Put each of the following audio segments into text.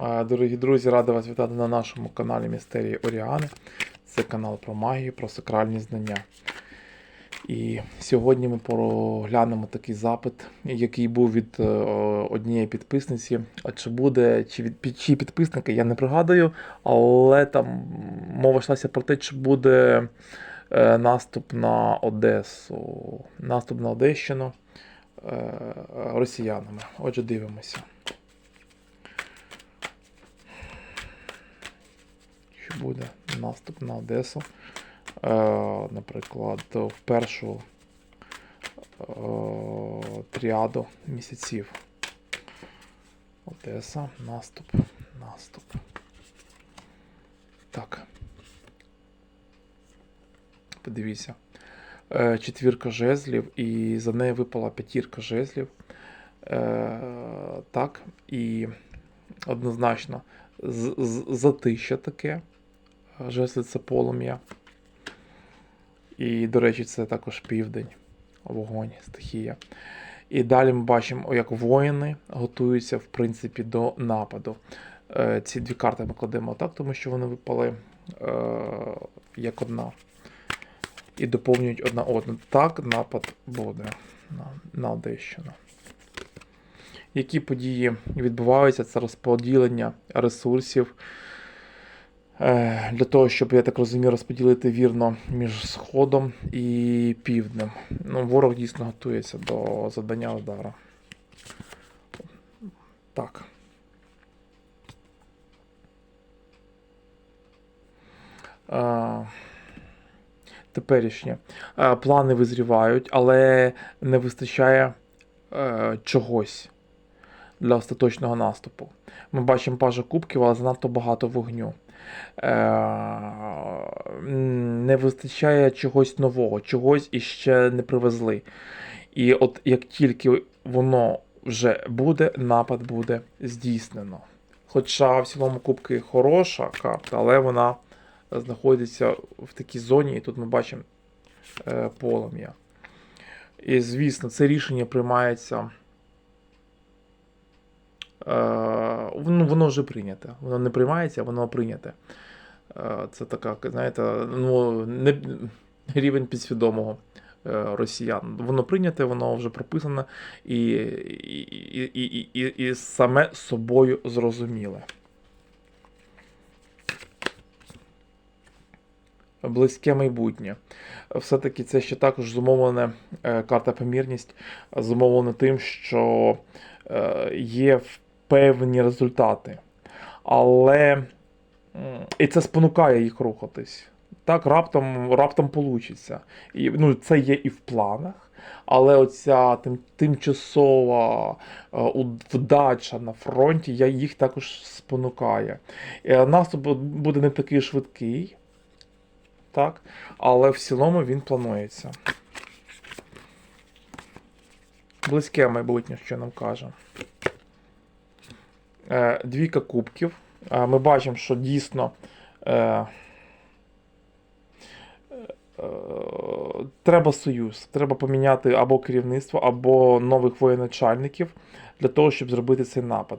Дорогі друзі, радий вас вітати на нашому каналі Містерії Оріани. Це канал про магію, про сакральні знання. І сьогодні ми проглянемо такий запит, який був від е, однієї підписниці. А чи буде, чи під підписники, я не пригадую, але там мова йшлася про те, чи буде е, наступ на Одесу, наступ на Одещину е, росіянами. Отже, дивимося. що буде наступ на Одесу. Е, наприклад, в першу е, тріаду місяців. Одеса, наступ, наступ. Так. Подивіться. Е, четвірка жезлів, і за нею випала п'ятірка жезлів. Е, так, і однозначно затища таке. Жезли це полум'я. І, до речі, це також південь, вогонь, стихія. І далі ми бачимо, як воїни готуються, в принципі, до нападу. Е, Ці дві карти ми кладемо так, тому що вони випали е, як одна. І доповнюють одна одну. Так, напад буде на, на Одещину. Які події відбуваються? Це розподілення ресурсів. Е, Для того, щоб, я так розумію, розподілити вірно між Сходом і Півднем. Ну, ворог дійсно готується до завдання удару. Так. Е, Теперішнє. Е, Плани визрівають, але не вистачає е, чогось для остаточного наступу. Ми бачимо пажа кубків, але занадто багато вогню. Е, не вистачає чогось нового, чогось іще не привезли. І от як тільки воно вже буде, напад буде здійснено. Хоча в цілому кубки хороша карта, але вона знаходиться в такій зоні, і тут ми бачимо е, полум'я. І звісно, це рішення приймається. Е, воно вже прийняте. Воно не приймається, воно прийняте. Е, Це така, знаєте, ну, не, рівень підсвідомого е, росіян. Воно прийняте, воно вже прописане і, і, і, і, і, і саме собою зрозуміле. Близьке майбутнє. Все-таки це ще також зумовлене е, карта помірність, зумовлена тим, що є певні результати. Але і це спонукає їх рухатись. Так, раптом раптом получиться. І, ну, це є і в планах, але оця тим, тимчасова е, вдача на фронті я їх також спонукає. Е, Наступ буде не такий швидкий, так, але в цілому він планується. Близьке майбутнє, що нам каже. Е, Двійка кубків. Е, Ми бачимо, що дійсно е, треба союз. Треба поміняти або керівництво, або нових воєначальників для того, щоб зробити цей напад.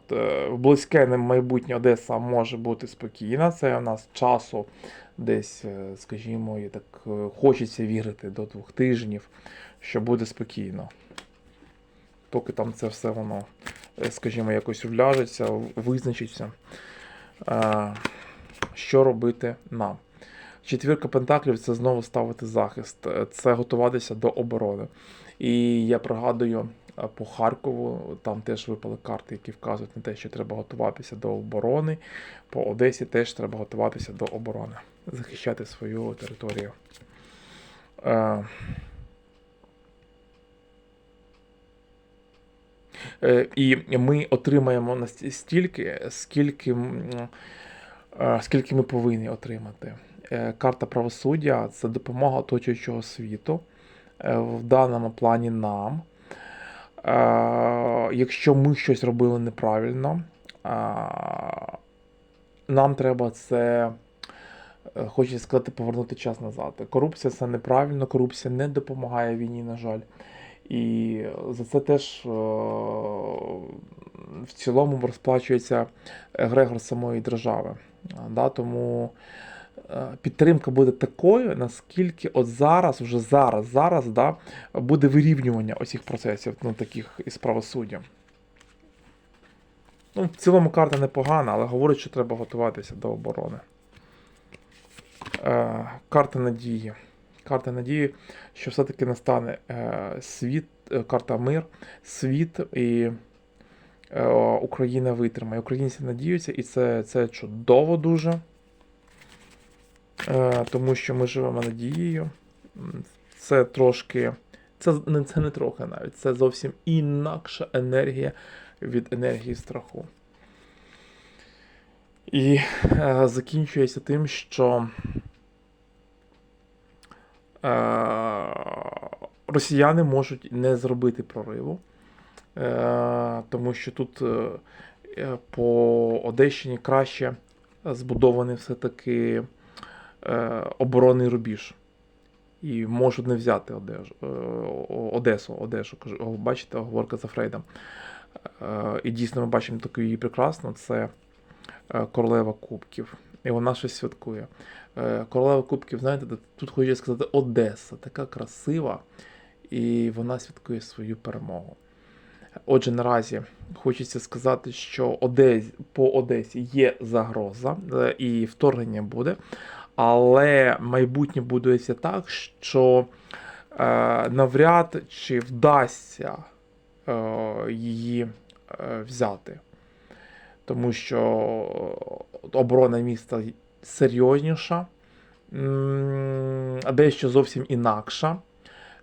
В близьке майбутнє Одеса може бути спокійна. Це у нас часу десь, скажімо, і так хочеться вірити до двох тижнів, що буде спокійно. Поки там це все воно, скажімо, якось вляжеться, визначиться, е, що робити нам. Четвірка пентаклів це знову ставити захист, е, це готуватися до оборони. І я пригадую е, по Харкову, там теж випали карти, які вказують на те, що треба готуватися до оборони. По Одесі теж треба готуватися до оборони, захищати свою територію. Е, Е, І ми отримаємо настільки, скільки, е, скільки ми повинні отримати. Е, Карта правосуддя це допомога оточуючого світу. е, В даному плані нам. Е, Якщо ми щось робили неправильно, е, нам треба це, е, хочеться сказати, повернути час назад. Корупція це неправильно, корупція не допомагає війні, на жаль. І за це теж е, в цілому розплачується егрегор самої держави. Да, тому е, підтримка буде такою, наскільки от зараз, вже зараз, зараз да, буде вирівнювання оцих процесів, ну, таких із правосуддям. Ну, в цілому карта непогана, але говорить, що треба готуватися до оборони. Е, карта надії. Карта надії, що все-таки настане е, світ, е, карта мир, світ і е, Україна витримає. Українці надіються, і це, це чудово дуже. Тому що ми живемо надією. Це трошки. Це, не- це не трохи навіть, це зовсім інакша енергія від енергії страху. І е, закінчується тим, що росіяни можуть не зробити прориву, е, тому що тут е, е, по Одещині краще збудований все-таки е, оборонний рубіж. І можуть не взяти Одежу, е, Одесу, Одешу. кажу. Бачите, оговорка за Фрейдом. Е, І дійсно ми бачимо таку її прекрасну. Це е, королева кубків. І вона щось святкує. Е, Королева кубків, знаєте, тут хочу сказати Одеса, така красива, і вона святкує свою перемогу. Отже, наразі хочеться сказати, що Одес, по Одесі є загроза, е, і вторгнення буде, але майбутнє будується так, що е, навряд чи вдасться е, її е, взяти. Тому що оборона міста серйозніша, а дещо зовсім інакша,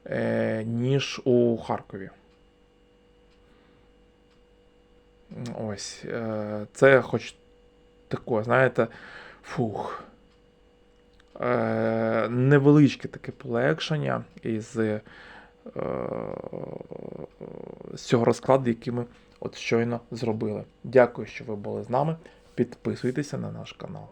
е, ніж у Харкові. Ось. е, Це хоч таке, знаєте, фух. Е, Невеличке таке полегшення із е, з цього розкладу, який ми от щойно зробили. Дякую, що ви були з нами. Підписуйтеся на наш канал.